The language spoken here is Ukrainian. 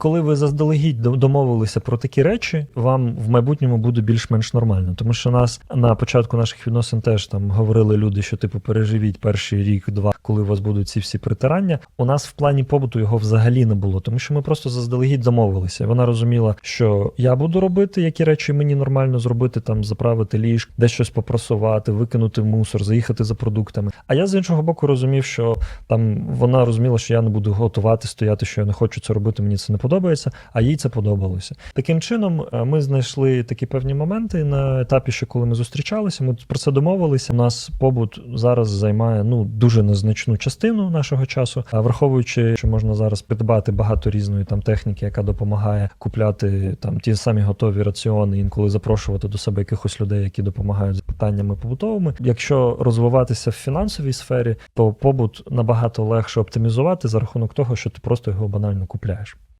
коли ви заздалегідь домовилися про такі речі, вам в майбутньому буде більш-менш нормально. Тому що нас на початку наших відносин теж там говорили люди, що типу переживіть перший рік-два, коли у вас будуть ці всі притирання. У нас в плані побуту його взагалі не було, тому що ми просто заздалегідь домовилися. Вона розуміла, що я буду робити, які речі мені нормально зробити, там заправити ліж, десь щось попросувати, викинути мусор, заїхати за продуктами. А я з іншого боку розумів, що там вона розуміла, що я не буду готувати, стояти, що я не хочу це робити, мені це не подобається, а їй це подобалося. Таким чином, е, ми знайшли такі певні моменти на етапі, що коли ми зустрічалися, ми про це домовилися. У нас побут зараз займає ну дуже незначну частину нашого часу. А враховуючи, що можна зараз придбати багато різної там техніки, яка допомагає купляти там ті самі готові раціони, інколи запрошувати до себе якихось людей, які допомагають з питаннями побутовими. Якщо розвиватися в фінансовій сфері, то побут набагато легше оптимізувати за рахунок того, що ти просто його банально купляєш.